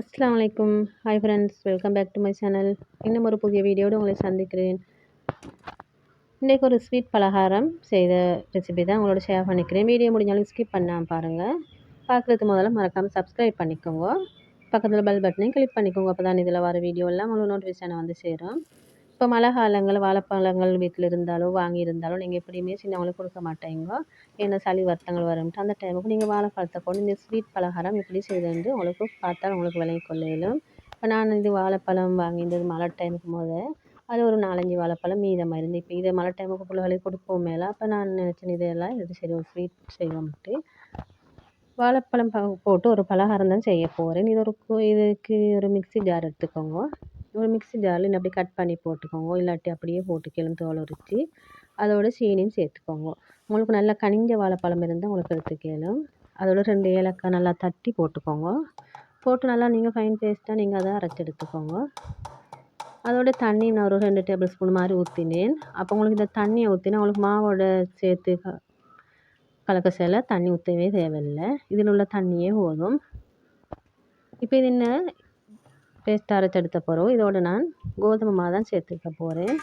அஸ்லாம் வலைக்கும் hi friends welcome back to my channel இன்னும் ஒரு புதிய வீடியோடு உங்களை சந்திக்கிறேன். இன்றைக்கு ஒரு ஸ்வீட் பலகாரம் செய்த ரெசிபி தான் உங்களோட ஷேர் பண்ணிக்கிறேன். வீடியோ முடிஞ்சாலும் ஸ்கிப் பண்ணாமல் பாருங்கள் பார்க்குறதுக்கு முதல்ல மறக்காமல் சப்ஸ்கிரைப் பண்ணிக்கோங்க. பக்கத்தில் பெல் பட்டனையும் கிளிக் பண்ணிக்கோங்க. அப்போ தான் இதில் வர வீடியோ எல்லாம் உங்களுக்கு நோட்டிஃபிகேஷனை வந்து சேரும். இப்போ மழை காலங்கள் வாழைப்பழங்கள் வீட்டில் இருந்தாலோ வாங்கியிருந்தாலோ நீங்கள் எப்படியுமே சின்னவங்களுக்கு கொடுக்க மாட்டீங்க ஏன்னா சளி வருத்தங்கள் வரும்ட்டு அந்த டைமுக்கு நீங்கள் வாழைப்பழத்தை கொண்டு இந்த ஸ்வீட் பலகாரம் இப்படி செய்யுதுன்ட்டு உங்களுக்கு பார்த்தா உங்களுக்கு விளங்கி கொள்ளையிலும். இப்போ நான் இது வாழைப்பழம் வாங்கியிருந்தது மழை டைமுக்கு போது அது ஒரு நாலஞ்சு வாழைப்பழம் மீதமாக இருந்து இப்போ இதை மழை டைமுக்கு பிள்ளைகளுக்கு கொடுப்போம் மேலே. அப்போ நான் நினச்சேன் இதெல்லாம் இது சரி ஒரு ஸ்வீட் செய்வோம்ட்டு. வாழைப்பழம் போட்டு ஒரு பலகாரம் தான் செய்ய போகிறேன் இது ஒரு இதுக்கு ஒரு மிக்சி ஜார் எடுத்துக்கோங்க. ஒரு மிக்ஸி ஜாரில் அப்படியே கட் பண்ணி போட்டுக்கோங்க. இல்லாட்டி அப்படியே போட்டு போட்டுக்கலாம் தோல் உரித்து அதோட சீனியும் சேர்த்துக்கோங்க. உங்களுக்கு நல்லா கனிஞ்ச வாழைப்பழம் இருந்தால் உங்களுக்கு எடுத்துக்கலாம் அதோட ரெண்டு ஏலக்காய் நல்லா தட்டி போட்டுக்கோங்க. போட்டு நல்லா நீங்கள் ஃபைன் பேஸ்ட்டாக நீங்கள் அதை அரைச்சி எடுத்துக்கோங்க. அதோட தண்ணி நான் ஒரு ரெண்டு டேபிள் ஸ்பூன் மாதிரி ஊற்றினேன் அப்போ உங்களுக்கு இந்த தண்ணியை ஊற்றினா உங்களுக்கு மாவோட சேர்த்து கலக்க சேல தண்ணி ஊற்றவே தேவையில்லை. இதில் உள்ள தண்ணியே போதும். இப்போ இது என்ன? பேஸ்ட் அரைச்சி எடுத்த பிறகு இதோடு நான் கோதுமை மாவு தான் சேர்த்துக்க போகிறேன்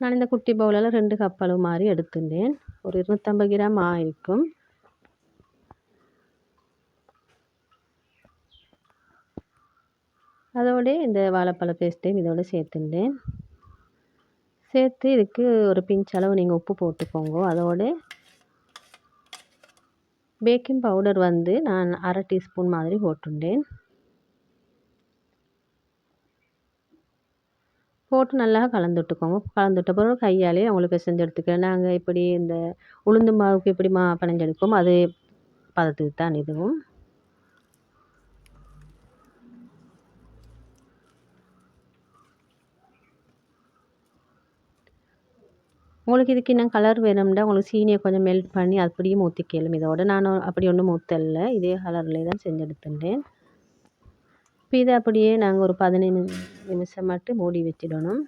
நான் இந்த குட்டி பவுலில் ரெண்டு கப் அளவு மாதிரி எடுத்துட்டேன். ஒரு இருநூற்றம்பது கிராம் ஆயிருக்கும். அதோடு இந்த வாழைப்பழ பேஸ்ட்டையும் இதோடு சேர்த்துட்டேன். சேர்த்து இதுக்கு ஒரு பிஞ்ச் அளவு நீங்கள் உப்பு போட்டுக்கோங்க. அதோடு பேக்கிங் பவுடர் வந்து நான் அரை டீஸ்பூன் மாதிரி போட்டுட்டேன் போட்டு நல்லா கலந்துட்டுக்கோங்க. கலந்துட்ட பிறகு கையாலே அவங்களுக்கு பிசைஞ்சு எடுத்துக்கிறேன். நாங்கள் இப்படி இந்த உளுந்து மாவுக்கு எப்படி மா பிணைஞ்செடுக்கோமோ அதே பதத்துக்கு தான் இதுவும். உங்களுக்கு இதுக்கு இன்னும் கலர் வேணும்னா உங்களுக்கு சீனியை கொஞ்சம் மெல்ட் பண்ணி அப்படியே ஊற்றிக்கலாம் இதோட நான் அப்படி ஒன்றும் ஊற்றல இதே கலர்லேயே தான் செஞ்சு எடுத்துட்டேன் இப்போ இதை அப்படியே நாங்கள் ஒரு பதினஞ்சு நிமிஷம் மட்டும் மூடி வச்சிடணும்.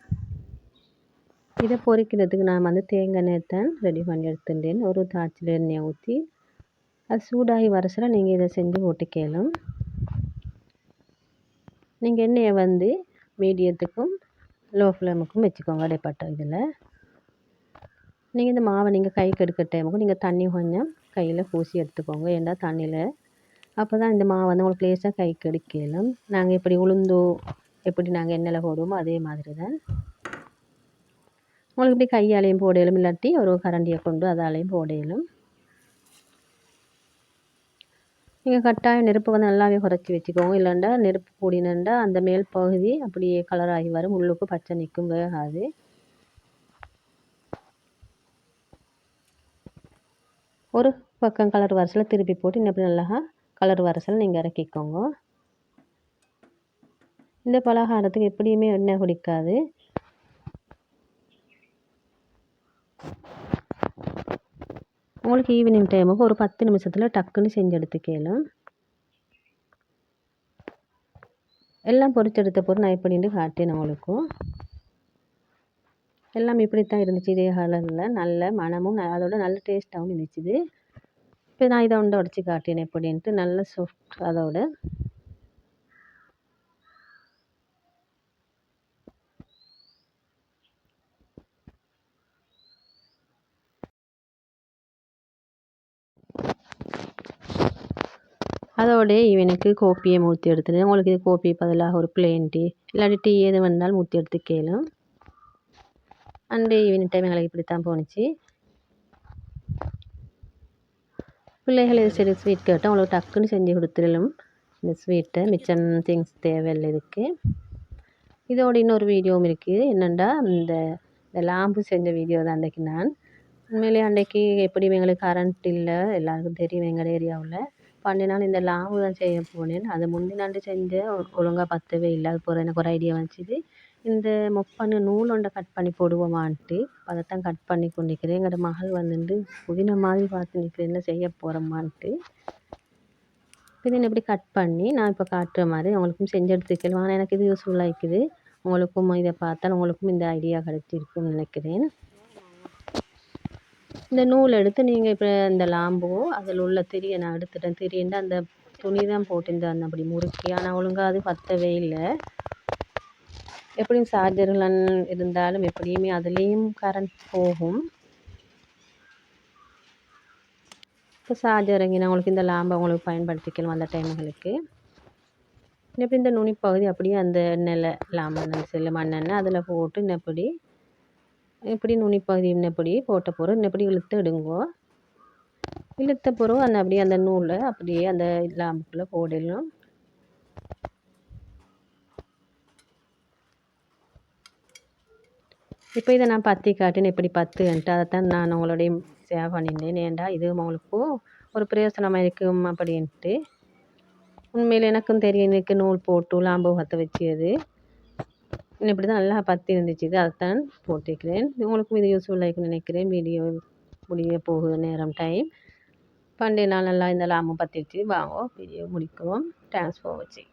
இதை பொரிக்கிறதுக்கு நான் வந்து தேங்காய் எண்ணெய் தான் ரெடி பண்ணி எடுத்துட்டேன் ஒரு தாய்ச்சில் எண்ணெயை ஊற்றி அது சூடாகி வரசில் நீங்கள் இதை செஞ்சு போட்டுக்கலாம் நீங்கள் எண்ணெயை வந்து மீடியத்துக்கும் லோ ஃப்ளேமுக்கும் வச்சுக்கோங்க அடைப்பட்ட இதில். நீங்கள் இந்த மாவை நீங்கள் கைக்கு எடுக்கிற டைமுக்கு நீங்கள் தண்ணி கொஞ்சம் கையில் பூசி எடுத்துக்கோங்க. ஏன்டா தண்ணியில்? அப்போ தான் இந்த மாவு வந்து உங்களுக்கு லேசாக கைக்கு எடுக்கலாம். நாங்கள் எப்படி உளுந்தோ எப்படி நாங்கள் எண்ணெயில் போடுவோமோ அதே மாதிரி தான் உங்களுக்கு இப்படி கையாலையும் போடையிலும் இல்லாட்டி ஒரு கரண்டியை கொண்டு அதாலையும் போடையிலும் நீங்கள் கட்டாயம் நெருப்பு வந்து நல்லாவே குறைச்சி வச்சுக்கோங்க. இல்லைண்டா நெருப்பு கூடினண்டா அந்த மேல் பகுதி அப்படியே கலராகி வரும். உள்ளுக்கு பச்சை நிற்கும் வேகாது. ஒரு பக்கம் கலர் வரிசையில் திருப்பி போட்டு இன்னும் நல்லா கலர் வரிசையில் நீங்கள் இறக்கிக்கோங்க. இந்த பலகாரத்துக்கு எப்படியுமே எண்ணெய் குடிக்காது. உங்களுக்கு ஈவினிங் டைமுக்கு ஒரு பத்து நிமிஷத்தில் டக்குன்னு செஞ்சு எடுத்துக்கலாம் எல்லாம் பொறிச்செடுத்த பொருள் நான் எப்படின்ட்டு காட்டேன் உங்களுக்கும் எல்லாம் இப்படி தான் இருந்துச்சு. இதே கலரில் நல்ல மணமும் அதோட நல்ல டேஸ்ட்டாகவும் இருந்துச்சு. இப்போ நான் இதை உண்டை உடச்சி காட்டினேன் எப்படின்ட்டு. நல்ல சாஃப்ட் அதோட. அதோட இவனுக்கு கோப்பியை மூர்த்தி எடுத்துட்டு உங்களுக்கு இது கோப்பி பதிலாக ஒரு பிளேன் டீ இல்லாட்டி டீ எது வேணாலும் எடுத்து எடுத்துக்கலாம் அண்டு ஈவினிங் டைம் எங்களுக்கு இப்படி தான் போணுச்சு. பிள்ளைகள் இது சரி ஸ்வீட் கேட்டால் அவ்வளோ டக்குன்னு செஞ்சு கொடுத்துடலாம் இந்த ஸ்வீட்டை மிச்சம் திங்ஸ் தேவையில்லை இதுக்கு. இதோட இன்னொரு வீடியோவும் இருக்குது என்னென்னா இந்த இந்த லாம்பு செஞ்ச வீடியோ தான் அன்றைக்கி நான். உண்மையிலேயே அன்றைக்கி எப்படி எங்களுக்கு கரண்ட் இல்லை. எல்லாருக்கும் தெரியும் எங்கள் ஏரியாவில் பண்ணினால் இந்த லாம்பு தான் செய்ய போனேன். அது முந்தினாண்டு செஞ்ச ஒழுங்காக பத்தவே இல்லை. அது போகிற எனக்கு ஒரு ஐடியா வந்துச்சு. இந்த முப்பண்ணு நூலோண்ட கட் பண்ணி போடுவோமான்ட்டு அதைத்தான் கட் பண்ணி கொண்டு எங்களோட மகள் வந்துட்டு புதின மாதிரி பார்த்து நிற்கிறேன் என்ன செய்ய போகிறோமான்ட்டு புதினை இப்படி கட் பண்ணி நான் இப்போ காட்டுற மாதிரி உங்களுக்கும் செஞ்சு எடுத்துக்கலாம் ஆனால் எனக்கு இது யூஸ்ஃபுல்லாக இருக்குது. உங்களுக்கும் இதை பார்த்தா உங்களுக்கும் இந்த ஐடியா கிடைச்சிருக்குன்னு நினைக்கிறேன். இந்த நூல் எடுத்து நீங்கள் இப்போ இந்த லாம்போ அதில் உள்ள திரியை நான் எடுத்துட்டேன். திரிண்டு அந்த துணி தான் போட்டிருந்தேன். அப்படி முறுக்கி. ஆனால் ஒழுங்காக அது பத்தவே இல்லை. எப்படியும் சார்ஜர்கள் இருந்தாலும் எப்படியுமே அதுலேயும் கரண்ட் போகும். இப்போ சார்ஜர் இறங்கினா உங்களுக்கு இந்த லாம்பை உங்களுக்கு பயன்படுத்திக்கலாம் அந்த டைம்களுக்கு எப்படி இந்த நுனிப்பகுதி அப்படியே அந்த எண்ணெயில் லாம்பு செல்லு மண்ணெண்ணெய் அதில் போட்டு இன்னப்படி இப்படி நுனிப்பகுதி இன்னப்படி போட்ட பிறகு இன்னப்படி இழுத்து எடுங்கோ. இழுத்த பிறகு அந்த அப்படியே அந்த நூலை அப்படியே அந்த லாம்புக்குள்ளே போடணும். இப்போ இதை நான் பற்றி காட்டினேன் எப்படி பத்துன்ட்டு அதைத்தான் நான் உங்களுடைய சேவ் பண்ணியிருந்தேன். ஏண்டா இது உங்களுக்கு ஒரு பிரயோசனமாக இருக்கும் அப்படின்ட்டு. உண்மையில் எனக்கும் தெரியும் எனக்கு நூல் போட்டு லாம்பு பற்ற வச்சது இப்படி தான் நல்லா பற்றி இருந்துச்சு. இது அதைத்தான் போட்டுக்கிறேன் உங்களுக்கும் இது யூஸ்ஃபுல்லாக இருக்குன்னு நினைக்கிறேன். வீடியோ முடிய போகுது நேரம் டைம் பண்டைய நாள் நல்லா இந்த லாம்பு பற்றிச்சு வாங்க வீடியோ முடிக்கவும் தேங்க்ஸ் ஃபார் வாட்சிங்